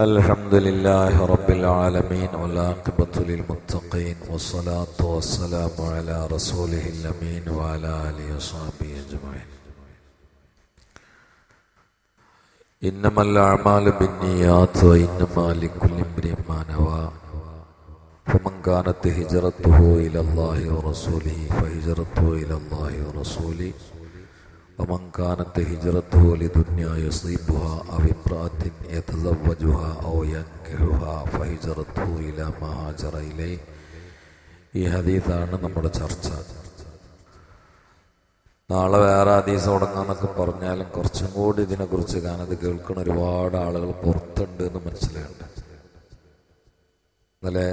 الحمد لله رب العالمين والعاقبة للمتقين والصلاة والسلام على رسوله الأمين وعلى آله وصحبه أجمعين إنما الأعمال بالنيات وإنما لكل امرئ ما نوى فمن كانت هجرته إلى الله ورسوله فهجرته إلى الله ورسوله ومن كانت هجرته لدنيا يصيبها أو امرأة يتزوجها أو ينكحها فهجرته إلى ما هاجر إليه ഈ ഹദീസാണ് നമ്മുടെ ചർച്ച നാളെ വേറെ ഹദീസ് തുടങ്ങാന്നൊക്കെ പറഞ്ഞാലും കുറച്ചും കൂടി ഇതിനെക്കുറിച്ച് ഞാനത് കേൾക്കുന്ന ഒരുപാട് ആളുകൾ പുറത്തുണ്ട് എന്ന് മനസ്സിലായുണ്ട് ഇന്നലെ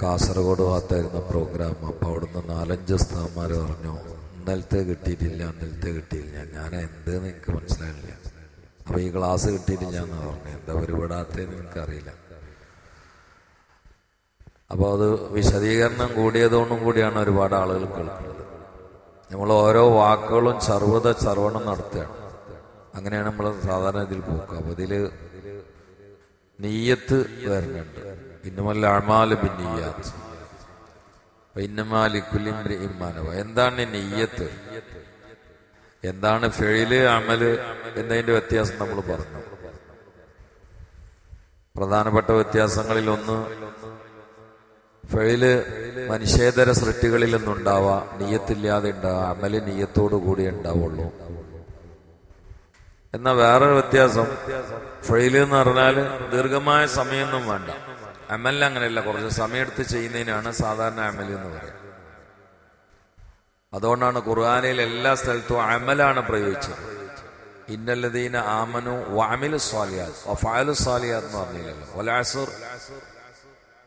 കാസർഗോഡ് ഭാഗത്തായിരുന്ന പ്രോഗ്രാം അപ്പോൾ അവിടുന്ന് നാലഞ്ച് സ്ഥാന്മാർ പറഞ്ഞു ഇന്നലത്തെ കിട്ടിയിട്ടില്ല ഇന്നലത്തെ കിട്ടിയില്ല. ഞാൻ എന്തെന്ന് എനിക്ക് മനസ്സിലായില്ല. അപ്പോൾ ഈ ക്ലാസ് കിട്ടിയിട്ടില്ല എന്ന് പറഞ്ഞു. എന്താ ഒരുപാടാത്തതെന്ന് എനിക്കറിയില്ല. അപ്പോൾ അത് വിശദീകരണം കൂടിയതുകൊണ്ടും കൂടിയാണ് ഒരുപാട് ആളുകൾ കേൾക്കുന്നത്. നമ്മൾ ഓരോ വാക്കുകളും സർവത സർവണം നടത്തുകയാണ്. അങ്ങനെയാണ് നമ്മൾ സാധാരണ ഇതിൽ പോക്കുക അപ്പോൾ ഇതിൽ നീയത്ത് വരുന്നുണ്ട്. ഇന്നുമല്ല അമാൽ ബിന്നിയാത്ത്. എന്താണ് നെയ്യത്ത്? എന്താണ് ഫെയിൽ അമൽ എന്നതിന്റെ വ്യത്യാസം നമ്മൾ പറഞ്ഞു. പ്രധാനപ്പെട്ട വ്യത്യാസങ്ങളിൽ ഒന്ന് ഫെയിൽ മനുഷ്യേതര സൃഷ്ടികളിൽ നിന്നുണ്ടാവാ നീയത്തില്ലാതെ ഉണ്ടാവുക അമൽ നീയത്തോടു കൂടി ഉണ്ടാവുള്ളൂ എന്നാ വേറൊരു വ്യത്യാസം ഫെയിൽ എന്ന് പറഞ്ഞാൽ ദീർഘമായ സമയമൊന്നും വേണ്ട. അമലിന് അങ്ങനെയല്ല കുറച്ച് സമയമെടുത്ത് ചെയ്യുന്നതിനാണ് സാധാരണ അമൽ എന്ന് പറയുന്നത്. അതുകൊണ്ടാണ് ഖുർആാനയിൽ എല്ലാ സ്ഥലത്തും അമലാണ് പ്രയോഗിച്ചത്. ഇന്നല്ലദീന ആമനു വാമിലു സ്വാലിയാദ് വഫാലു സ്വാലിയാദ് എന്ന് പറഞ്ഞില്ലല്ലോ. ഒലാസുർ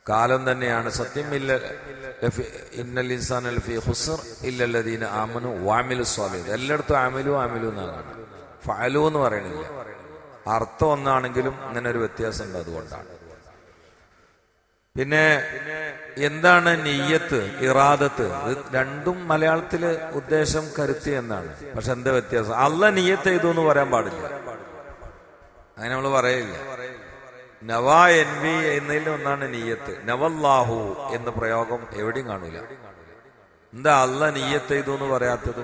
കാലം തന്നെയാണ്. സത്യം ഇല്ല ഇന്നൽ ഇൻസാൻ അൽഫി ഹുസർ ഇല്ലല്ലതീന ആമനു വാമിലു സ്വാലിയാദ് എല്ലായിടത്തും അമലു അമലു എന്നാണ്. ഫാലു എന്ന് പറയണില്ല അർത്ഥം ഒന്നാണെങ്കിലും ഇങ്ങനെ ഒരു വ്യത്യാസം ഉണ്ട് അതുകൊണ്ടാണ്. പിന്നെ എന്താണ് നെയ്യത്ത് ഇറാദത്ത്? രണ്ടും മലയാളത്തിൽ ഉദ്ദേശം കരുത്തി എന്നാണ്. പക്ഷെ എന്താ വ്യത്യാസം? അല്ല നെയ്യത്ത് ചെയ്തു എന്ന് പറയാൻ പാടില്ല. അങ്ങനെ നമ്മൾ പറയില്ല. നവാ എൻ വി എന്നതിൽ ഒന്നാണ് നെയ്യത്ത്. നവല്ലാഹു എന്ന പ്രയോഗം എവിടെയും കാണില്ല. എന്താ അല്ല നെയ്യത്ത് ചെയ്തു എന്ന് പറയാത്തത്?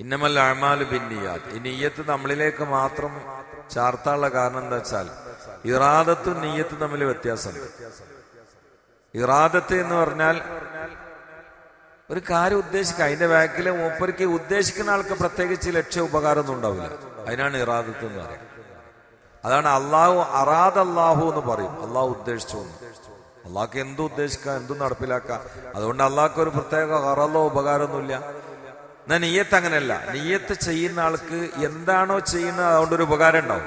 ഇന്നമല്ല അഴമാൽ ബിന്നിയാത്ത് ഈ നെയ്യത്ത് നമ്മളിലേക്ക് മാത്രം ചാർത്താനുള്ള കാരണം എന്താ വെച്ചാൽ ഇറാദത്തും നീയത്തും തമ്മിൽ വ്യത്യാസമുണ്ട്. ഇറാദത്ത് എന്ന് പറഞ്ഞാൽ ഒരു കാര്യം ഉദ്ദേശിക്കുക അതിന്റെ ബാക്കിൽ മൂപ്പർക്ക് ഉദ്ദേശിക്കുന്ന ആൾക്ക് പ്രത്യേകിച്ച് ലക്ഷ്യ ഉപകാരമൊന്നും ഉണ്ടാവില്ല. അതിനാണ് ഇറാദത്ത് എന്ന് പറയുന്നത് അതാണ് അള്ളാഹു അറാദ് അള്ളാഹു എന്ന് പറയും. അള്ളാഹു ഉദ്ദേശിച്ചു അള്ളാഹ്ക്ക് എന്തും ഉദ്ദേശിക്കാം എന്തും നടപ്പിലാക്കാം? അതുകൊണ്ട് അള്ളാഹ്ക്ക് ഒരു പ്രത്യേക അറലോ ഉപകാരമൊന്നുമില്ല. എന്നാൽ നീയത്ത് അങ്ങനെയല്ല. നീയത്ത് ചെയ്യുന്ന ആൾക്ക് എന്താണോ ചെയ്യുന്നത് അതുകൊണ്ടൊരു ഉപകാരം ഉണ്ടാവും.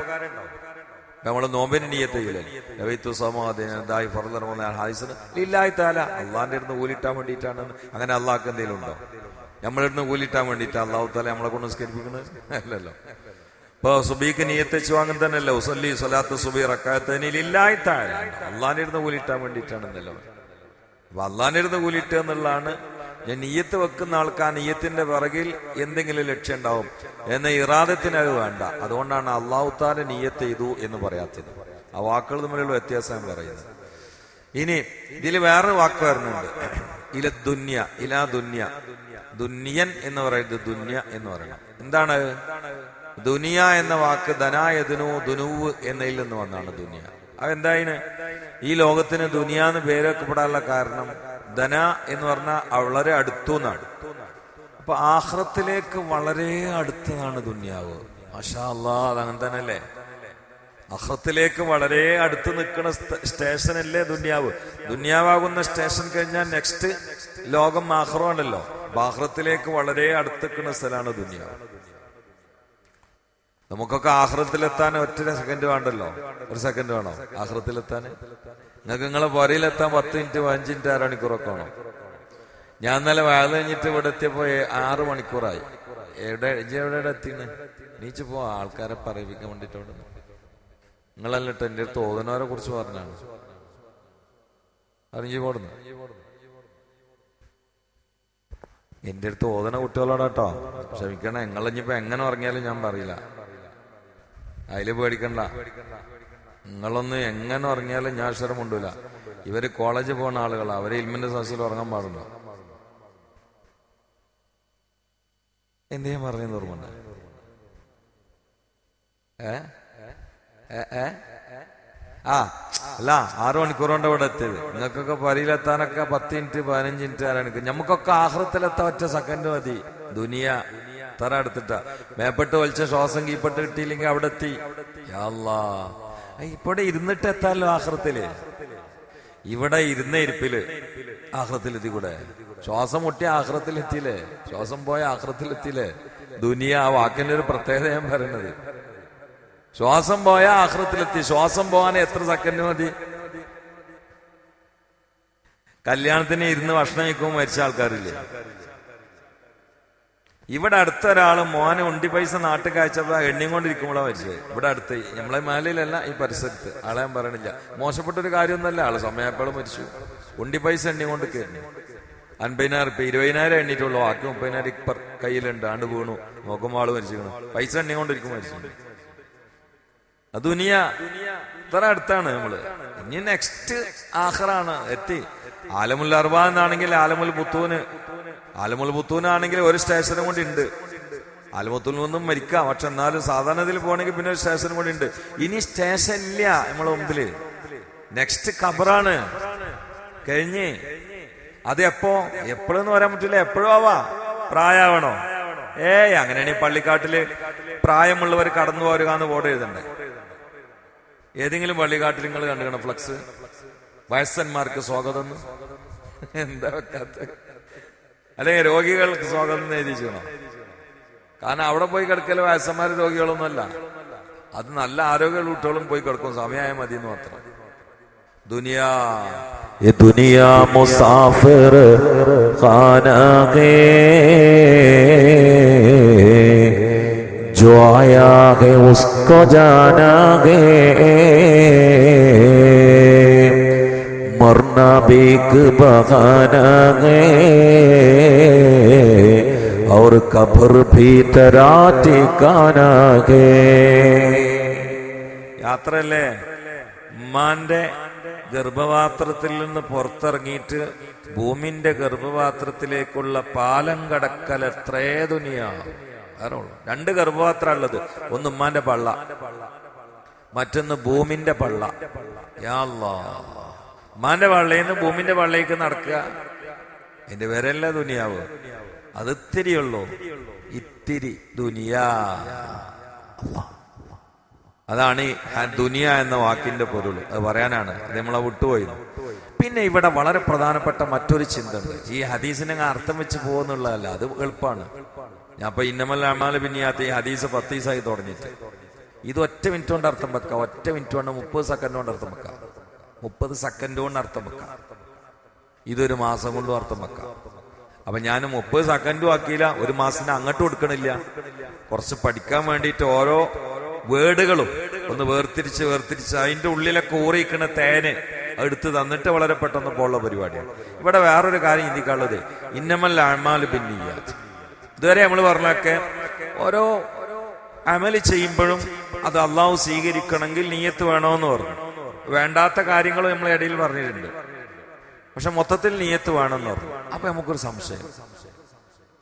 നമ്മൾ നോമ്പിന് നീയത്ത് ചെയ്യില്ലായി താല അള്ളാന്റെ അടുത്ത് കൂലിട്ടാൻ വേണ്ടിയിട്ടാണ് അങ്ങനെ അള്ളാഹ്ക്ക് എന്തെങ്കിലും ഉണ്ടോ? നമ്മളിടുന്ന് കൂലിട്ടാൻ വേണ്ടിയിട്ട് അള്ളാഹു താല നമ്മളെ കൊണ്ട് സ്കരിപ്പിക്കുന്നത് അല്ലല്ലോ. ഇപ്പൊ സുബീക്ക് നീയത്തേച്ച് വാങ്ങും തന്നെയല്ലോ? ഉസല്ലി സ്വലാത്ത് സുബി റക്കാത്തനിലില്ലായി താഴെ അള്ളാന്റെ അടുത്ത് കൂലിട്ടാൻ വേണ്ടിയിട്ടാണെന്നല്ലോ അപ്പൊ അള്ളാന്റെ അടുത്ത് കൂലിട്ടുക എന്നുള്ളതാണ് ഞാൻ നീയത്ത് വെക്കുന്ന ആൾക്ക് ആ നീയത്തിന്റെ പിറകിൽ എന്തെങ്കിലും ലക്ഷ്യം ഉണ്ടാവും. എന്ന ഇറാദത്തിനത് വേണ്ട. അതുകൊണ്ടാണ് അള്ളാഹുത്താല നീയത്ത് ചെയ്തു എന്ന് പറയാത്തത്. ആ വാക്കുകൾ തമ്മിലുള്ള വ്യത്യാസം പറയുന്നത്. ഇനി ഇതിൽ വേറൊരു വാക്ക് വരുന്നുണ്ട്. ഇല ദുന്യ ഇലാ ദുന്യ. ദുന്യൻ എന്ന് പറയുന്നത് ദുന്യ എന്ന് പറയണം. എന്താണ്? ദുനിയ എന്ന വാക്ക് ധനായതിനു ദുനുവ് എന്നതിൽ നിന്ന് വന്നാണ് ദുനിയ. അതെന്തായിന്? ഈ ലോകത്തിന് ദുനിയ എന്ന് പേരൊക്കെപ്പെടാനുള്ള കാരണം ധന എന്ന് പറഞ്ഞാൽ വളരെ അടുത്തു നാട് അപ്പൊ ആഹ്റത്തിലേക്ക് വളരെ അടുത്തതാണ് ദുന്യാവ്. മഷാ അല്ലാ അതങ്ങനെ തന്നെ അല്ലേ അഹ്റത്തിലേക്ക് വളരെ അടുത്ത് നിൽക്കുന്ന സ്റ്റേഷൻ അല്ലേ ദുന്യാവ്. ദുന്യാവാകുന്ന സ്റ്റേഷൻ കഴിഞ്ഞാൽ നെക്സ്റ്റ് ലോകം ആഹ്റമാണല്ലോ. ബാഹ്റത്തിലേക്ക് വളരെ അടുത്ത് നിൽക്കുന്ന സ്ഥലമാണ് ദുന്യാവ്. നമുക്കൊക്കെ ആഹ്റത്തിലെത്താൻ ഒറ്റ സെക്കൻഡ് വേണ്ടല്ലോ? ഒരു സെക്കൻഡ് വേണോ? ആഹ്റത്തിലെത്താൻ? നിങ്ങൾക്ക് നിങ്ങളെ പുരയിലെത്താൻ പത്ത് മിനിറ്റ് പതിനഞ്ച് മിനിറ്റ് അര മണിക്കൂറൊക്കെ വേണം. ഞാൻ ഇന്നലെ വയൽ കഴിഞ്ഞിട്ട് ഇവിടെ എത്തിയപ്പോ ആറ് മണിക്കൂറായി. എവിടെ എവിടെ എത്തിണ് നീച്ച് പോ ആൾക്കാരെ പറയിപ്പിക്കാൻ വേണ്ടിട്ട് അവിടെ നിങ്ങളല്ലിട്ട് എന്റെ ഓതുനവരെ കുറിച്ച് പറഞ്ഞാണ്. അറിഞ്ഞു പോടുന്നു. എന്റെ അടുത്ത് ഓതന കുട്ടികളോടാട്ടോ ക്ഷമിക്കണേ നിങ്ങളിഞ്ഞിപ്പോ എങ്ങനെ ഉറങ്ങിയാലും ഞാൻ പറയില്ല. അതിൽ പേടിക്കണ്ട. നിങ്ങളൊന്ന് എങ്ങനെ ഉറങ്ങിയാലും ഞാൻ അക്ഷരം കൊണ്ടുവില്ല ഇവർ കോളേജിൽ പോകുന്ന ആളുകളാ. അവരെ ഇൽമിന്റെ സദസ്സിൽ ഉറങ്ങാൻ പാടുണ്ടോ? എന്ത് പറഞ്ഞു ഓർമ്മ ഏ? ആ അല്ല ആറു മണിക്കൂറുകൊണ്ട് ഇവിടെ എത്തിയത്. നിങ്ങൾക്കൊക്കെ പരിയിലെത്താനൊക്കെ പത്ത് മിനിറ്റ് പതിനഞ്ച് മിനിറ്റ് ആരാണ് നമുക്കൊക്കെ ആഹൃത്തിലെത്താൻ ഒറ്റ സെക്കൻഡ് മതി. ദുനിയ തറ എടുത്തിട്ട. മേപ്പെട്ട് വലിച്ച ശ്വാസം കീപ്പെട്ട് കിട്ടിയില്ലെങ്കിൽ അവിടെ എത്തി. അല്ലാ. ഇപ്പോടെ ഇരുന്നിട്ട് എത്താലോ ആഹ്റത്തിൽ? ഇവിടെ ഇരുന്ന ഇരിപ്പിൽ ആഹ്റത്തിലെത്തി കൂടെ ശ്വാസം മുട്ടിയ ആഹ്റത്തിലെത്തിയില്ലേ? ശ്വാസം പോയ ആഹ്റത്തിലെത്തിയില്ലേ? ദുനിയ ആ വാക്കിന്റെ ഒരു പ്രത്യേകത ഞാൻ പറയുന്നത്. ശ്വാസം പോയ ആഹ്റത്തിലെത്തി. ശ്വാസം പോകാൻ എത്ര സെക്കൻഡ് മതി? കല്യാണത്തിന് ഇരുന്ന് ഭക്ഷണം കഴിക്കുമ്പോൾ മരിച്ച ആൾക്കാരില്ലേ? ഇവിടെ അടുത്ത ഒരാൾ മോനെ ഉണ്ടി പൈസ നാട്ടിൽ കാഴ്ചപ്പോ എണ്ണിക്കൊണ്ടിരിക്കുമ്പോഴാണ് മരിച്ചത്. ഇവിടെ അടുത്ത് നമ്മളെ മേലയിലല്ല ഈ പരിസരത്ത്. ആളെ ഞാൻ പറയണില്ല. മോശപ്പെട്ട ഒരു കാര്യമൊന്നുമല്ല. ആൾ സമയപ്പോഴും മരിച്ചു. ഉണ്ടി പൈസ എണ്ണി കൊണ്ട് കയറി. അൻപതിനായിരം ഇപ്പൊ ഇരുപതിനായിരം എണ്ണിട്ടുള്ളൂ ബാക്കി മുപ്പതിനായിരം ഇപ്പർ കയ്യിലുണ്ട്. ആണ്ട് വീണു. നോക്കുമ്പോൾ ആൾ മരിച്ചിരിക്കണം പൈസ എണ്ണി കൊണ്ടിരിക്കും മരിച്ചു. ദുനിയ. ഇത്ര അടുത്താണ് നമ്മൾ. ഇനി നെക്സ്റ്റ് ആഹ്റാണ്. എത്തി. ആലമുൽ അർബ ആലമുൽ പുത്തൂന് ആലമുൽ പുത്തൂനാണെങ്കിൽ ഒരു സ്റ്റേഷനും കൂടി ഉണ്ട്. ആലമുത്തൂൽ നിന്നും മരിക്കാം. പക്ഷെ എന്നാലും സാധാരണത്തിൽ പോകണമെങ്കിൽ പിന്നെ ഒരു സ്റ്റേഷനും കൂടി ഉണ്ട്. ഇനി സ്റ്റേഷൻ ഇല്ല നമ്മളെ മുമ്പിൽ. നെക്സ്റ്റ് ഖബറാണ്. കഴിഞ്ഞ്. അത് എപ്പോ? എപ്പോഴെന്ന് പറയാൻ പറ്റില്ല. എപ്പോഴും ആവാ. പ്രായാവണോ? ഏയ് അങ്ങനെയാണ് ഈ പള്ളിക്കാട്ടിൽ പ്രായമുള്ളവർ കടന്നു പോരുക എന്ന് ബോർഡ് എഴുതണ്ടേ? ഏതെങ്കിലും പള്ളിക്കാട്ടിൽ നിങ്ങൾ കണ്ടുകണം ഫ്ലക്സ്? വയസ്സന്മാർക്ക് സ്വാഗതം എന്താ വെക്കാത്ത? അല്ലെങ്കിൽ രോഗികൾക്ക് സ്വാഗതം എഴുതിച്ചണം കാരണം അവിടെ പോയി കിടക്കൽ വയസ്സന്മാർ രോഗികളൊന്നുമല്ല. അത് നല്ല ആരോഗ്യമുള്ള കുട്ടികളും പോയി കിടക്കും. സമയമായ മതി എന്ന് മാത്രം. ദുനിയാ ദുനിയാ മുസാഫിർ ജോ ആയാ ഉസ്കോ ജാനാകേ. उसको जाना है मरना भी एक बहाना है और कब्र भी तेरा ठिकाना है യാത്രയല്ലേ ഉമ്മാന്റെ ഗർഭപാത്രത്തിൽ നിന്ന് പുറത്തിറങ്ങിയിട്ട് ഭൂമിന്റെ ഗർഭപാത്രത്തിലേക്കുള്ള പാലം കടക്കൽ എത്രേ ദുനിയാ വേറെ ഉള്ളു രണ്ട് ഗർഭപാത്രം ഉള്ളത് ഒന്ന് ഉമ്മാന്റെ പള്ള മറ്റൊന്ന് ഭൂമിന്റെ പള്ള യാ അല്ലാ. ഉമ്മാന്റെ പള്ളയിൽ നിന്ന് ഭൂമിന്റെ വള്ളയിലേക്ക് നടക്കുക. എന്റെ പേരല്ല ദുനിയാവ്. അത് ഇത്തിരി ഇത്തിരിയുള്ളൂ. ഇത്തിരി ദുനിയാ. അതാണ് ഈ ദുനിയ എന്ന വാക്കിന്റെ പൊരുൾ. അത് പറയാനാണ്. അത് നമ്മളെ വിട്ടുപോയി. പിന്നെ ഇവിടെ വളരെ പ്രധാനപ്പെട്ട മറ്റൊരു ചിന്ത ഉണ്ട്. ഈ ഹദീസിനെ അർത്ഥം വെച്ച് പോകുന്നുള്ളതല്ല അത് എളുപ്പമാണ്. ഞാൻ ഇപ്പൊ ഇന്നമല്ല അമ്മാൽ പിന്നിയാത്ത ഈ ഹദീസ് പത്ത് ദിവസമായി തുടങ്ങിയിട്ട്. ഇത് ഒറ്റ മിനിറ്റ് കൊണ്ട് അർത്ഥം വെക്കാം. ഒറ്റ മിനിറ്റ് കൊണ്ട് മുപ്പത് സെക്കൻഡ് കൊണ്ട് അർത്ഥം വെക്കാം. മുപ്പത് സെക്കൻഡ് കൊണ്ട് അർത്ഥം വെക്കാം. ഇതൊരു മാസം കൊണ്ടും അർത്ഥം വെക്കാം. അപ്പൊ ഞാൻ മുപ്പത് സെക്കൻഡും ആക്കിയില്ല ഒരു മാസത്തിന് അങ്ങോട്ട് കൊടുക്കണില്ല. കുറച്ച് പഠിക്കാൻ വേണ്ടിയിട്ട് ഓരോ വേർഡുകളും ഒന്ന് വേർതിരിച്ച് വേർതിരിച്ച് അതിന്റെ ഉള്ളിലെ കോറിയിക്കണ തേന് എടുത്ത് തന്നിട്ട് വളരെ പെട്ടെന്ന് പോലുള്ള പരിപാടിയാണ്. ഇവിടെ വേറൊരു കാര്യം ഇന്ത്യക്കുള്ളത് ഇന്നമൽ അമാൽ പിന്നെ ഇതുവരെ നമ്മൾ പറഞ്ഞൊക്കെ ഓരോ അമൽ ചെയ്യുമ്പോഴും അത് അള്ളാഹു സ്വീകരിക്കണമെങ്കിൽ നീയത്ത് വേണമെന്ന് പറഞ്ഞു. വേണ്ടാത്ത കാര്യങ്ങൾ നമ്മൾ ഇടയിൽ പറഞ്ഞിട്ടുണ്ട്. പക്ഷെ മൊത്തത്തിൽ നീയത്ത് വേണമെന്ന് പറഞ്ഞു. അപ്പൊ നമുക്കൊരു സംശയം.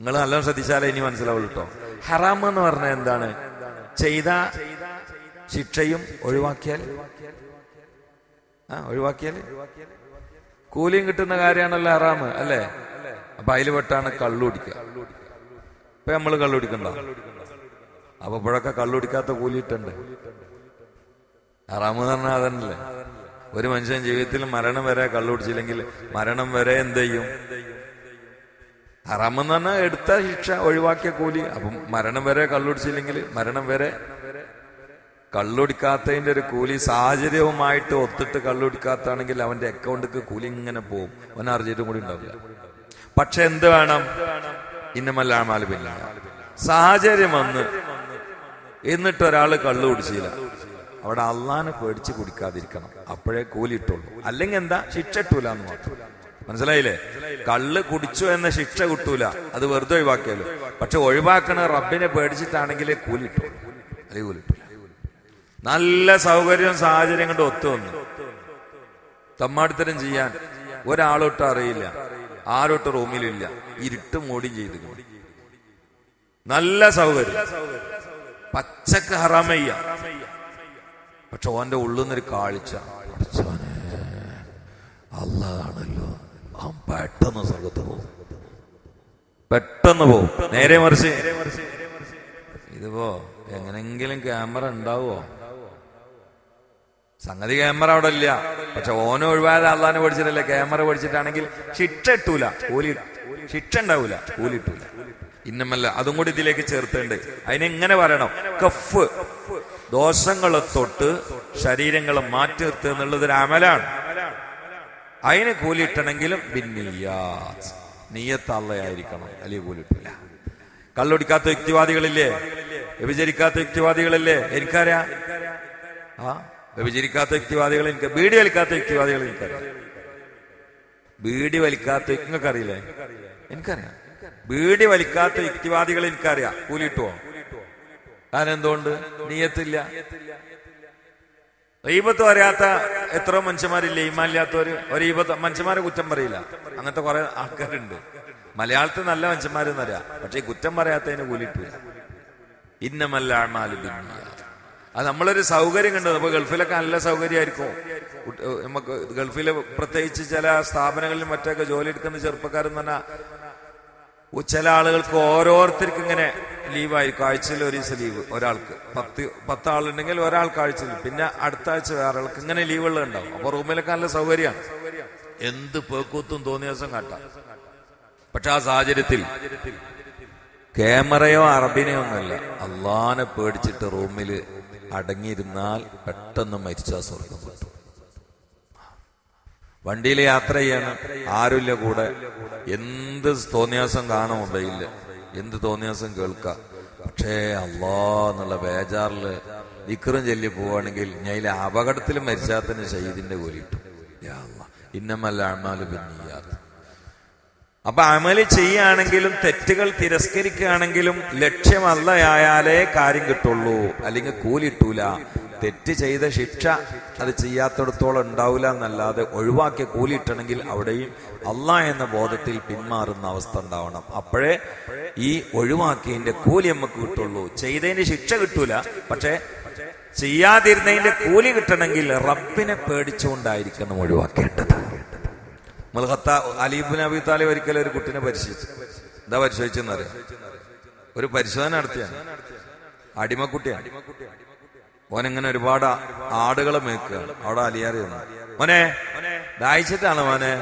നിങ്ങൾ നല്ലോണം ശ്രദ്ധിച്ചാലേ ഇനി മനസ്സിലാവുള്ളൂ കേട്ടോ ഹറാം എന്ന് പറഞ്ഞാൽ എന്താണ്? ചെയ്ത ശിക്ഷയും ഒഴിവാക്കിയാൽ? ആ ഒഴിവാക്കിയാൽ? കൂലിയും കിട്ടുന്ന കാര്യമാണല്ലോ ഹറാമ് അല്ലേ? അപ്പൊ അതിൽ പെട്ടാണ് കള്ളുടിക്കുക ഇപ്പൊ നമ്മൾ കള്ളുടിക്കണ്ട അപ്പൊ ഇപ്പോഴൊക്കെ കള്ളുടിക്കാത്ത കൂലിയിട്ടുണ്ട് ഹറാമ് ഒരു മനുഷ്യൻ ജീവിതത്തിൽ മരണം വരെ കള്ളുപിടിച്ചില്ലെങ്കിൽ മരണം വരെ എന്ത് ചെയ്യും? പറഞ്ഞാൽ എടുത്ത ശിക്ഷ ഒഴിവാക്കിയ കൂലി. അപ്പം മരണം വരെ കള്ളുടിച്ചില്ലെങ്കിൽ മരണം വരെ കള്ളുടിക്കാത്തതിന്റെ ഒരു കൂലി സാഹചര്യവുമായിട്ട് ഒത്തിട്ട് കള്ളുടിക്കാത്താണെങ്കിൽ അവന്റെ അക്കൗണ്ടിക്ക് കൂലി ഇങ്ങനെ പോകും. അവൻ അറിഞ്ഞിട്ടും കൂടി ഉണ്ടാവില്ല. പക്ഷെ എന്ത് വേണം? ഇന്നമല്ലാമാൽ പിന്നാണ് സാഹചര്യം വന്ന് എന്നിട്ട് ഒരാൾ കള്ളു കുടിച്ചില്ല. അവിടെ അള്ളാനെ പേടിച്ച് കുടിക്കാതിരിക്കണം. അപ്പോഴേ കൂലി ഇട്ടുള്ളൂ അല്ലെങ്കിൽ എന്താ? ശിക്ഷ ഇട്ടൂല എന്ന് മാത്രം. മനസ്സിലായില്ലേ? കള്ള് കുടിച്ചു എന്ന ശിക്ഷ കിട്ടൂല. അത് വെറുതെ ഒഴിവാക്കിയാലോ? പക്ഷെ ഒഴിവാക്കണ റബ്ബിനെ പേടിച്ചിട്ടാണെങ്കിലേ കൂലി ഇട്ടുള്ളൂ അല്ലെങ്കിൽ കൂലി ഇട്ടൂല നല്ല സൗകര്യവും സാഹചര്യം കൊണ്ട് ഒത്തു വന്നു. തമ്മാടിത്തരം ചെയ്യാൻ ഒരാളൊട്ടും അറിയില്ല. ആരൊട്ട് റൂമിലില്ല. ഇരുട്ട് മൂടി ചെയ്തു നല്ല സൗകര്യം. പച്ചക്ക് ഹറാമയ്യ പക്ഷെ ഓന്റെ ഉള്ളിൽ നിന്നൊരു കാഴ്ച. അല്ലാണല്ലോ അല്ലാതാണല്ലോ അവൻ പെട്ടെന്ന് സ്വർഗത്ത് പോകും. പെട്ടെന്ന് പോകും. നേരെ മറിച്ച്. ഇതിപ്പോ എങ്ങനെങ്കിലും ക്യാമറ ഉണ്ടാവോ സംഗതി ക്യാമറ അവിടെ ഇല്ല പക്ഷെ ഓനെ ഒഴിവാതെ അള്ളാനെ പഠിച്ചിട്ടല്ലേ ക്യാമറ പഠിച്ചിട്ടാണെങ്കിൽ ശിക്ഷ ഇട്ടൂല കൂലി ശിക്ഷ ഉണ്ടാവൂല കൂലി ഇട്ടൂല ഇന്നമല്ല അതും കൂടി ഇതിലേക്ക് ചേർത്തുണ്ട് അതിനെങ്ങനെ പറയണം കഫ്. ദോഷങ്ങളെ തൊട്ട് ശരീരങ്ങളെ മാറ്റി നിർത്തുക എന്നുള്ളത് ഒരു അമലാണ്. അതിന് കൂലിയിട്ടണെങ്കിലും ബിന്നിയാത്ത്. നീയത്ത് അള്ളയായിരിക്കണം. അല്ലെങ്കിൽ കൂലിട്ടില്ല കള്ളൊടിക്കാത്ത വ്യക്തിവാദികളില്ലേ വ്യഭിചരിക്കാത്ത വ്യക്തിവാദികളില്ലേ എനിക്കറിയാം. ആ? വ്യഭിചരിക്കാത്ത വ്യക്തിവാദികൾ എനിക്ക് ബീഡി വലിക്കാത്ത വ്യക്തിവാദികൾ എനിക്കറിയാം. ബീഡി വലിക്കാത്ത നിങ്ങൾക്കറിയില്ലേ? എനിക്കറിയാം. ബീഡി വലിക്കാത്ത വ്യക്തിവാദികൾ എനിക്കറിയാം. കൂലി കാരണം എന്തുകൊണ്ട് നീയത്തില്ല. ഈപത്ത് അറിയാത്ത എത്രയോ മനുഷ്യന്മാരില്ലേ? ഈമാനില്ലാത്തവര്. ഒരു ഈപത്ത് മനുഷ്യന്മാരെ കുറ്റം പറയില്ല. അങ്ങനത്തെ കുറെ ആൾക്കാരുണ്ട്. മലയാളത്തിൽ നല്ല മനുഷ്യന്മാരെന്ന് അറിയാം പക്ഷെ കുറ്റം പറയാത്തതിന് കൂലിട്ടില്ല ഇന്നമല്ല അത് നമ്മളൊരു സൗകര്യം കണ്ടത്. അപ്പൊ ഗൾഫിലൊക്കെ നല്ല സൗകര്യമായിരിക്കും. നമുക്ക് ഗൾഫിൽ പ്രത്യേകിച്ച് ചില സ്ഥാപനങ്ങളിൽ മറ്റൊക്കെ ജോലി എടുക്കുന്ന ചെറുപ്പക്കാരെന്ന് പറഞ്ഞാൽ ചില ആളുകൾക്ക് ഓരോരുത്തർക്കും ഇങ്ങനെ ലീവായിരിക്കും ആഴ്ചയിൽ ഒരു ദിവസം ലീവ് ഒരാൾക്ക്. പത്ത് പത്ത് ആളുണ്ടെങ്കിൽ ഒരാൾക്ക് ആഴ്ചയിൽ പിന്നെ അടുത്ത ആഴ്ച വേറെ ആൾക്ക് ഇങ്ങനെ ലീവുകൾ ഉണ്ടാവും. അപ്പൊ റൂമിലൊക്കെ നല്ല സൗകര്യമാണ്. എന്ത് പേക്കൂത്തും തോന്നിയ ദിവസം കാട്ടാം. പക്ഷെ ആ സാഹചര്യത്തിൽ ക്യാമറയോ അറബിനെയോ ഒന്നുമല്ല. അള്ളാനെ പേടിച്ചിട്ട് റൂമിൽ അടങ്ങിയിരുന്നാൽ പെട്ടെന്ന് മരിച്ചാ സ്വർഗം കിട്ടും. വണ്ടിയിൽ യാത്ര ചെയ്യണം. ആരുമില്ല കൂടെ. എന്ത് തോന്നിയാസം കാണും മൊബൈലിൽ എന്ത് തോന്നിയാസം കേൾക്കാം. പക്ഷേ അള്ളാ എന്നുള്ള ബേജാറിൽ ഇക്കറും ചൊല്ലി പോവാണെങ്കിൽ ഞാൻ അപകടത്തിൽ മരിച്ചാൽ തന്നെ ഷഹീദിന്റെ കൂലി. ഇന്നമല്ല അമാലു പിന്നീയാത്ത അപ്പൊ അമൽ ചെയ്യുകയാണെങ്കിലും തെറ്റുകൾ തിരസ്കരിക്കുകയാണെങ്കിലും ലക്ഷ്യമല്ലയായാലേ കാര്യം കിട്ടുള്ളൂ. അല്ലെങ്കിൽ കൂലിട്ടൂല തെറ്റ് ചെയ്ത ശിക്ഷ അത് ചെയ്യാത്തടത്തോളം ഉണ്ടാവില്ല എന്നല്ലാതെ ഒഴിവാക്കിയ കൂലിയിട്ടണമെങ്കിൽ അവിടെയും അല്ല എന്ന ബോധത്തിൽ പിന്മാറുന്ന അവസ്ഥ ഉണ്ടാവണം. അപ്പോഴേ ഈ ഒഴിവാക്കിയതിന്റെ കൂലി നമുക്ക് കിട്ടുള്ളൂ. ചെയ്തതിന്റെ ശിക്ഷ കിട്ടൂല. പക്ഷേ ചെയ്യാതിരുന്നതിന്റെ കൂലി കിട്ടണമെങ്കിൽ റബ്ബിനെ പേടിച്ചുകൊണ്ടായിരിക്കണം ഒഴിവാക്കേണ്ടത്. മുൽഹത്ത അലീബുൻ അബി താലിബ് ഒരിക്കലും ഒരു കുട്ടിനെ പരിശോധിച്ചു എന്താ പരിശോധിച്ചെന്നറിയാം ഒരു പരിശോധന നടത്തിയാണ്. അടിമക്കുട്ടിയാണ്. ഓനെങ്ങനെ ഒരുപാട് ആടുകളെ മേക്കുകയാണ് അവിടെ അലിയാറി വന്നു മോനെ ദാഹിച്ചിട്ടാണ് മോനെ.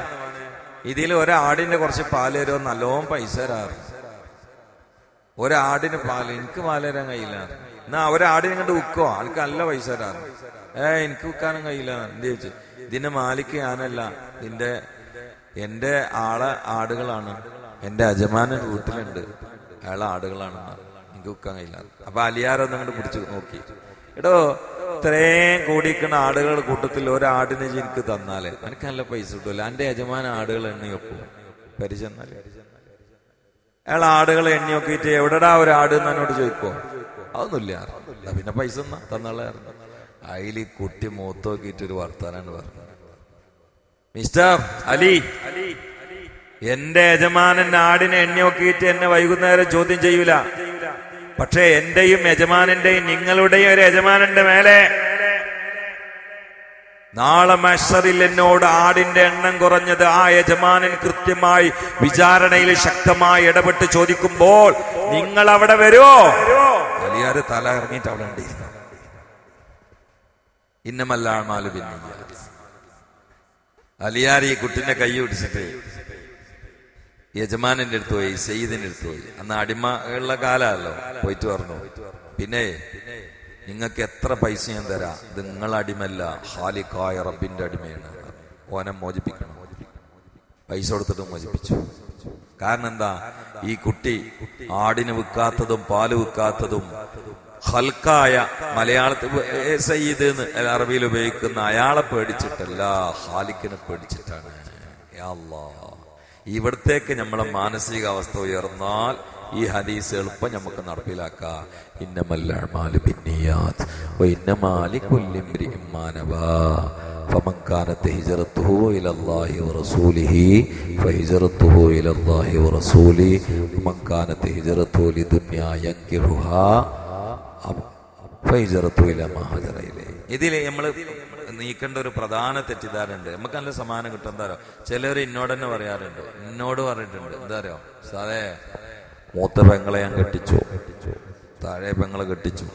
ഇതിൽ ഒരാടിന്റെ കുറച്ച് പാൽ തരുമോ? നല്ലോം പൈസ തരാറ്. ഒരാടിന് പാൽ എനിക്ക് പാൽ തരാൻ കഴിയില്ല. എന്നാ ഒരാടിനെ കണ്ട് വിൽക്കോ ആൾക്ക് നല്ല പൈസ തരാറ്. ഏ എനിക്ക് വിൽക്കാനും കഴിയില്ല. എന്ത് ചോദിച്ചു? ഇതിന്റെ മാലിക്ക് ഞാനല്ല. ഇതിന്റെ എന്റെ ആളെ ആടുകളാണ്. എന്റെ അജമാനൻ വീട്ടിലുണ്ട്. അയാളെ ആടുകളാണ് എനിക്ക് വിൽക്കാൻ കഴിയില്ല. അപ്പൊ അലിയാരൊന്നും കണ്ട് പിടിച്ച് നോക്കി. എടോ ഇത്രയും കൂടിക്കുന്ന ആടുകൾ കൂട്ടത്തിൽ ഒരാടിനെ എനിക്ക് തന്നാലേ. എനിക്ക് നല്ല പൈസ കിട്ടുമല്ലോ എന്റെ യജമാന ആടുകൾ എണ്ണി വെക്കും. പരിചെന്നാലേ അയാൾ ആടുകളെ എണ്ണി നോക്കിയിട്ട് എവിടെടാ ഒരു ആട് എന്ന് എന്നോട് ചോദിക്കോ അതൊന്നുമില്ല. പിന്നെ പൈസ എന്നാ തന്നാളെ അതിൽ കുട്ടി മൂത്ത് നോക്കിയിട്ട് ഒരു വർത്താനാണ് പറഞ്ഞത്. മിസ്റ്റർ അലി എന്റെ യജമാനൻ ആടിനെ എണ്ണി നോക്കിയിട്ട് എന്നെ വൈകുന്നേരം ചോദ്യം ചെയ്യൂല. പക്ഷേ എന്റെയും യജമാനന്റെയും നിങ്ങളുടെയും ഒരു യജമാനന്റെ മേലെ നാളെ മഷറിൽ എന്നോട് ആടിന്റെ എണ്ണം കുറഞ്ഞത് ആ യജമാനൻ കൃത്യമായി വിചാരണയിൽ ശക്തമായി ഇടപെട്ട് ചോദിക്കുമ്പോൾ നിങ്ങൾ അവിടെ വരുമോ വലിയാര് തല ഇറങ്ങിയിട്ട് അവിടെ ഉണ്ടായിരുന്നു ഇന്നമല്ലാമാൽ പിന്നെ അലിയാർ ഈ കുട്ടിന്റെ കൈ പിടിച്ചിട്ട് യജമാനന്റെ അടുത്ത് പോയി സെയ്ദിന്റെ അടുത്ത് പോയി. അന്ന് അടിമകളുടെ കാലമല്ലോ പോയിട്ട് പറഞ്ഞു. പിന്നെ നിങ്ങൾക്ക് എത്ര പൈസ ഞാൻ തരാ? ഇത് നിങ്ങൾ അടിമല്ല ഹാലിക്കായ റബ്ബിന്റെ അടിമയാണ്. ഓനെ മോചിപ്പിക്കണം. പൈസ കൊടുത്തിട്ട് മോചിപ്പിച്ചു. കാരണം എന്താ? ഈ കുട്ടി ആടിന് വിൽക്കാത്തതും പാൽ വിൽക്കാത്തതും ഹൽക്കായ മലയാളത്തിൽ സയ്യിദ് എന്ന് അറബിയിൽ ഉപയോഗിക്കുന്ന അയാളെ പേടിച്ചിട്ടല്ല ഹാലിക്കിനെ പേടിച്ചിട്ടാണ്. അള്ളാഹ്. ഇവിടത്തേക്ക് നമ്മളെ മാനസികാവസ്ഥ ഉയർന്നാൽ ഈ ഹദീസ് എളുപ്പം നമുക്ക് നടപ്പിലാക്കാം ഇന്നമല്ലാമാല് ബിന്നിയാത്ത് വഇന്നമാലി കുല്ലി ഇംറിഇൻ മാ നവാ فمن كانت هجرته إلى الله ورسوله فهجرته إلى الله ورسوله ومن كانت هجرته لدنيا ينكحها ഫൈജറത്തു ഇല മഹാജറയിലെ ഇതിൽ നമ്മൾ നീക്കേണ്ട ഒരു പ്രധാന തെറ്റിദ്ധാരണുണ്ട് നമുക്ക് നല്ല സമാനം കിട്ടും. എന്താ ചിലർ ഇന്നോട് തന്നെ പറയാറുണ്ട്. ഇന്നോട് പറഞ്ഞിട്ടുണ്ട്. എന്താ അറിയോ? സാറേ മൂത്ത പെങ്ങളെ ഞാൻ കെട്ടിച്ചു. താഴെ പെങ്ങളെ കെട്ടിച്ചു.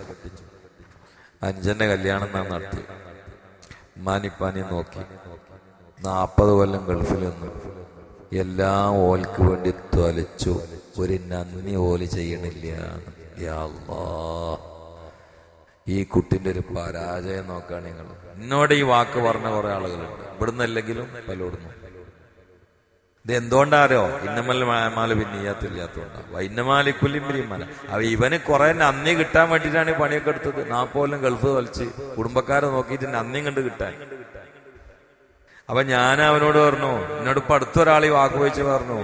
അഞ്ചന്റെ കല്യാണം ഞാൻ നടത്തി. മാനിപ്പാനി നോക്കി. നാൽപ്പത് കൊല്ലം ഗൾഫിൽ നിന്ന്. എല്ലാം ഓൽക്ക് വേണ്ടി തൊലച്ചു. ഒരു നന്ദി ഓൽ ചെയ്യണില്ല. യാ. ഈ കുട്ടിന്റെ ഒരു പരാജയം നോക്കാൻ നിങ്ങൾ. എന്നോട് ഈ വാക്ക് പറഞ്ഞ കുറെ ആളുകളുണ്ട്. ഇവിടുന്ന് അല്ലെങ്കിലും പലയിടുന്നു ഇത് എന്തുകൊണ്ടാരോ ഇന്നമൽ മാൽ പിന്നീയാത്തില്ലാത്തോണ്ടാ വൈന്നമാലി മല. അവ ഇവന് കുറെ നന്ദി കിട്ടാൻ വേണ്ടിയിട്ടാണ് ഈ പണിയൊക്കെ എടുത്തത്. നാപ്പോലും ഗൾഫ് വലിച്ച് കുടുംബക്കാരെ നോക്കിയിട്ട് നന്ദി കണ്ട് കിട്ടാൻ. അപ്പൊ ഞാൻ അവനോട് പറഞ്ഞു എന്നോട് ഇപ്പൊ അടുത്തൊരാൾ ഈ വാക്ക് വെച്ച് പറഞ്ഞു.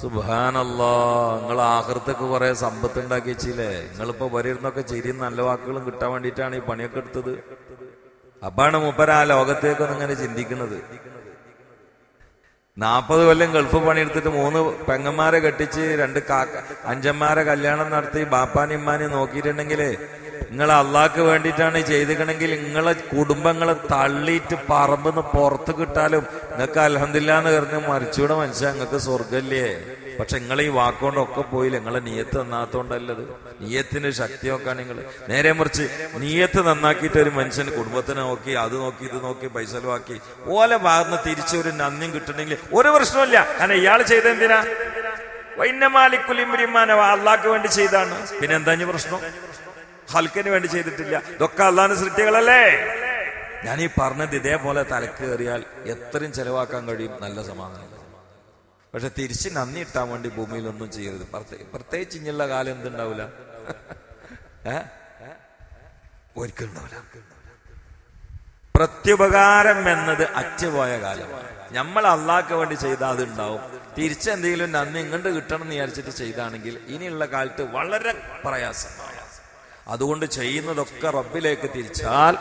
സുബാനല്ലോ നിങ്ങൾ ആഹൃത്തൊക്കെ കുറെ സമ്പത്ത് ഉണ്ടാക്കി വെച്ചില്ലേ നിങ്ങളിപ്പോ വരിരുന്നൊക്കെ ചിരിയും നല്ല വാക്കുകളും കിട്ടാൻ വേണ്ടിയിട്ടാണ് ഈ പണിയൊക്കെ എടുത്തത്. അപ്പാണ് മുപ്പര ആ ലോകത്തേക്കൊന്നും ഇങ്ങനെ ചിന്തിക്കുന്നത്. നാൽപ്പത് കൊല്ലം ഗൾഫ് പണിയെടുത്തിട്ട് മൂന്ന് പെങ്ങന്മാരെ കെട്ടിച്ച് രണ്ട് കാക്ക അഞ്ചന്മാരെ കല്യാണം നടത്തി ബാപ്പാനും ഇമ്മാനും നോക്കിയിട്ടുണ്ടെങ്കിൽ നിങ്ങൾ അള്ളാഹ്ക്ക് വേണ്ടിയിട്ടാണ് ചെയ്തിക്കണമെങ്കിൽ നിങ്ങളെ കുടുംബങ്ങളെ തള്ളിയിട്ട് പറമ്പെന്ന് പുറത്ത് കിട്ടാലും നിങ്ങൾക്ക് അലഹദില്ലാന്ന് കരുതി മരിച്ചൂടെ മനുഷ്യ നിങ്ങൾക്ക് സ്വർഗല്ലേ പക്ഷെ നിങ്ങൾ ഈ വാക്കുകൊണ്ടൊക്കെ പോയില്ല നിങ്ങളെ നീയത്ത് നന്നാത്തോണ്ടല്ലത്. നീയത്തിന്റെ ശക്തി നോക്കാൻ നിങ്ങൾ നേരെ മറിച്ച് നീയത്ത് നന്നാക്കിയിട്ട് ഒരു മനുഷ്യൻ കുടുംബത്തിനെ നോക്കി അത് നോക്കി ഇത് നോക്കി പൈസ ചെലവാക്കി ഓലെ ഭാഗത്ത് തിരിച്ചു ഒരു നന്ദിയും കിട്ടണമെങ്കിൽ ഒരു പ്രശ്നമില്ല കാരണം ഇയാൾ ചെയ്ത എന്തിനാ വൈന്നമാലിക്കുലിമാനവ അള്ളാഹ്ക്ക് വേണ്ടി ചെയ്താണ്. പിന്നെ എന്താ പ്രശ്നം? ഹൽക്കിന് വേണ്ടി ചെയ്തിട്ടില്ല. ഇതൊക്കെ അള്ളാഹിന്റെ സൃഷ്ടികളല്ലേ? ഞാൻ ഈ പറഞ്ഞത് ഇതേപോലെ തലക്ക് കയറിയാൽ എത്രയും ചെലവാക്കാൻ കഴിയും നല്ല സമാധാനം. പക്ഷെ തിരിച്ച് നന്ദി ഇട്ടാൻ വേണ്ടി ഭൂമിയിലൊന്നും ചെയ്യരുത്. പ്രത്യേക പ്രത്യേകിച്ച് ഇനിയുള്ള കാലം എന്തുണ്ടാവില്ല ഒരിക്കലുണ്ടാവില്ല പ്രത്യുപകാരം എന്നത് അറ്റുപോയ കാലമാണ്. നമ്മൾ അള്ളാഹ്ക്ക് വേണ്ടി ചെയ്താൽ അതുണ്ടാവും. തിരിച്ചെന്തെങ്കിലും നന്ദി ഇങ്ങോട്ട് കിട്ടണം എന്ന് വിചാരിച്ചിട്ട് ചെയ്താണെങ്കിൽ ഇനിയുള്ള കാലത്ത് വളരെ പ്രയാസമായ അതുകൊണ്ട് ചെയ്യുന്നതൊക്കെ റബ്ബിലേക്ക് തിരിച്ചാൽ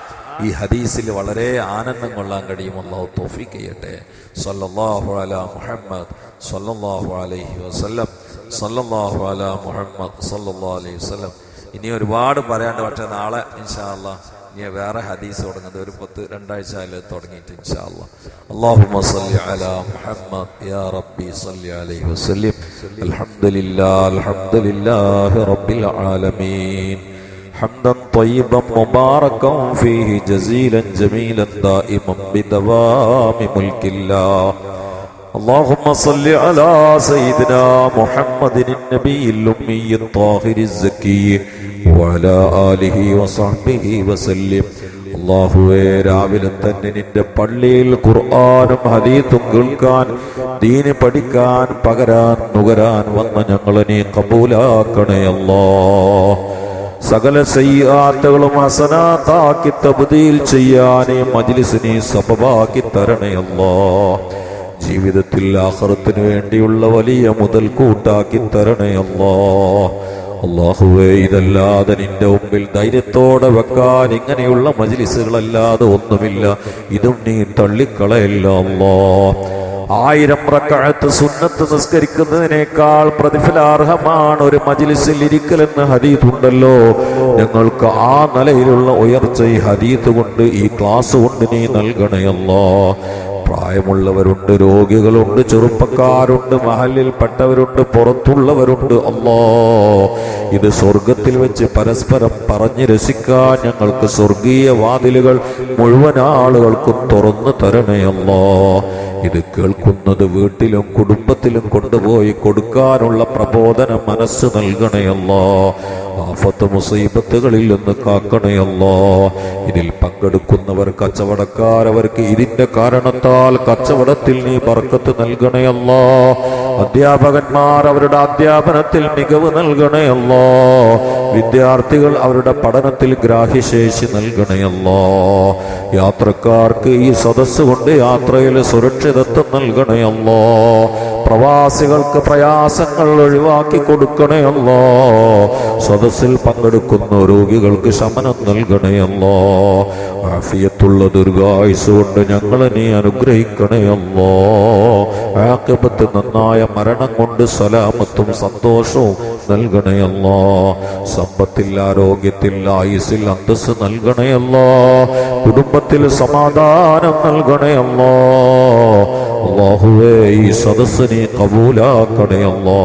ഈ ഹദീസിൽ വളരെ ആനന്ദം കൊള്ളാൻ കഴിയും. അള്ളാഹു തോഫിക്ക് ചെയ്യട്ടെ. സല്ലല്ലാഹു അലാ മുഹമ്മദ് സല്ലല്ലാഹു അലൈഹി വസല്ലം. സല്ലല്ലാഹു അലാ മുഹമ്മദ് സല്ലല്ലാഹു അലൈഹി വസല്ലം. ഇനി ഒരുപാട് പറയാണ്ട് പക്ഷെ നാളെ ഇൻഷാ അല്ലാ ഇനി വേറെ ഹദീസ് തുടങ്ങുന്നത് ഒരു പത്ത് രണ്ടാഴ്ച ആയാലും തുടങ്ങിയിട്ട് ഇൻഷാ അള്ളാഹു അല്ലാഹുമ്മ സല്ലി അലാ മുഹമ്മദ് യാ റബ്ബി സല്ലി അലൈഹി വസല്ലം. അൽഹംദുലില്ലാ അൽഹംദുലില്ലാഹി റബ്ബിൽ ആലമീൻ. حمدا طيبا مباركا فيه جزيلا جميلا دائما بدوام ملك الله اللهم صل على سيدنا محمد النبي الأمي الطاهر الزكي وعلى آله وصحبه وسلم അള്ളാഹുവേ രാവിലെ തന്നെ നിന്റെ പള്ളിയിൽ ഖുർആാനും ഹദീത്തും കേൾക്കാൻ ദീന് പഠിക്കാൻ പകരാൻ നുകരാൻ വന്ന ഞങ്ങളെ നീ കബൂലാക്കണേ അല്ലാ സകല സയ്യാത്തകളും അസനാത്താക്കി തബുദിയിൽ ചെയ്യാനേ മജ്ലിസിനെ സബബാക്കി തരണയല്ലോ ജീവിതത്തിൽ ആഹ്റത്തിന് വേണ്ടിയുള്ള വലിയ മുതൽ കൂട്ടാക്കി തരണയല്ലോ അള്ളാഹുവേ ഇതല്ലാതെ നിന്റെ മുമ്പിൽ ധൈര്യത്തോടെ വെക്കാൻ ഇങ്ങനെയുള്ള മജ്ലിസുകളല്ലാതെ ഒന്നുമില്ല. ഇതും നീ തള്ളിക്കളയല്ല അല്ലോ. ആയിരം റക്കഴത്ത് സുന്നത്ത് നിസ്കരിക്കുന്നതിനേക്കാൾ പ്രതിഫലാർഹമാണ് ഒരു മജിലിസിൽ ഇരിക്കലെന്ന് ഹരീത് ഉണ്ടല്ലോ ഞങ്ങൾക്ക് ആ നിലയിലുള്ള ഉയർച്ച ഈ ഹദീത്ത് കൊണ്ട് ഈ ക്ലാസ് കൊണ്ട് നീ നൽകണയല്ലോ. പ്രായമുള്ളവരുണ്ട് രോഗികളുണ്ട് ചെറുപ്പക്കാരുണ്ട് മഹലിൽപ്പെട്ടവരുണ്ട് പുറത്തുള്ളവരുണ്ട്. അല്ലോ ഇത് സ്വർഗത്തിൽ വെച്ച് പരസ്പരം പറഞ്ഞ് രസിക്കാൻ ഞങ്ങൾക്ക് സ്വർഗീയ വാതിലുകൾ മുഴുവൻ ആളുകൾക്കും തുറന്നു തരണേ തരണയല്ലോ. ഇത് കേൾക്കുന്നത് വീട്ടിലും കുടുംബത്തിലും കൊണ്ടുപോയി കൊടുക്കാനുള്ള പ്രബോധന മനസ്സ് നൽകണയല്ലോ ആഫത്ത് മുസീബത്തുകളിൽ നിന്ന് കാക്കണയല്ലോ ഇതിൽ പങ്കെടുക്കുന്നവർ കച്ചവടക്കാരവർക്ക് ഇതിന്റെ കാരണത്താൽ കച്ചവടത്തിൽ നീ പറക്കത്ത് നൽകണയല്ലോ അധ്യാപകന്മാർ അവരുടെ അധ്യാപനത്തിൽ മികവ് നൽകണയല്ലോ വിദ്യാർത്ഥികൾ അവരുടെ പഠനത്തിൽ ഗ്രാഹ്യശേഷി നൽകണയല്ലോ യാത്രക്കാർക്ക് ഈ സദസ്സുകൊണ്ട് യാത്രയിൽ സുരക്ഷിതത്വം നൽകണയല്ലോ പ്രവാസികൾക്ക് പ്രയാസങ്ങൾ ഒഴിവാക്കി കൊടുക്കണേ അല്ലോ. സദസ്സിൽ പങ്കെടുക്കുന്ന രോഗികൾക്ക് ശമനം നൽകണേ അല്ലോ. ആഫിയത്തുള്ള ദുർഗായുസ് കൊണ്ട് ഞങ്ങളെ നീ അനുഗ്രഹിക്കണേ അല്ലോ. ആക്കപത്ത് നന്നായ മരണം കൊണ്ട് സലാമത്തും സന്തോഷവും നൽകണേ അല്ലോ. സമ്പത്തിൽ ആരോഗ്യത്തിൽ ആയുസിൽ അന്തസ് നൽകണയല്ലോ കുടുംബത്തിൽ സമാധാനം നൽകണേ അല്ലോ. അള്ളാഹുവേ ഈ സദസ് നീ കബൂലാക്കണേ അല്ലോ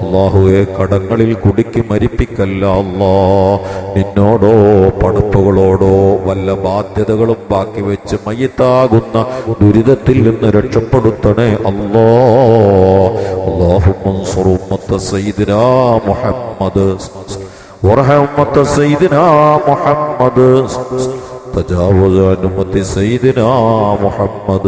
അള്ളാഹുവെ കടങ്ങളിൽ കുടുക്കി മരിപ്പിക്കല്ല അല്ലോ നിന്നോടോ പടപ്പുകളോടോ വല്ല ബാധ്യതകളും ബാക്കി വെച്ച് മയ്യത്താകുന്ന ദുരിതത്തിൽ നിന്ന് രക്ഷപ്പെടുത്തണേ അല്ലോ അള്ളാഹു സയ്യിദിനാ മുഹമ്മദ് ورحمة سيدنا محمد تجاوز عن أمة سيدنا محمد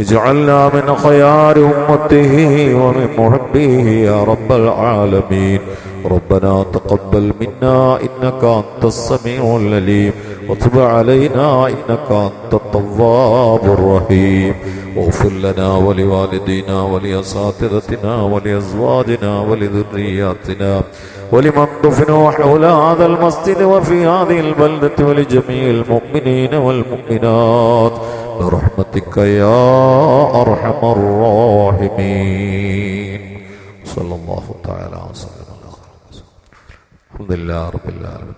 اجعلنا من خيار أمته ومن محبه يا رب العالمين. ربنا تقبل منا إنك أنت السميع العليم. وتب علينا إنك أنت التواب الرحيم. واغفر لنا ولوالدينا ولأساتذتنا ولأزواجنا ولذرياتنا. ولمن دفنوا حول هذا المسجد وفي هذه البلدة ولجميع المؤمنين والمؤمنات. برحمتك يا أرحم الراحمين. صلى الله تعالى وسلم الحمد لله رب العالمين.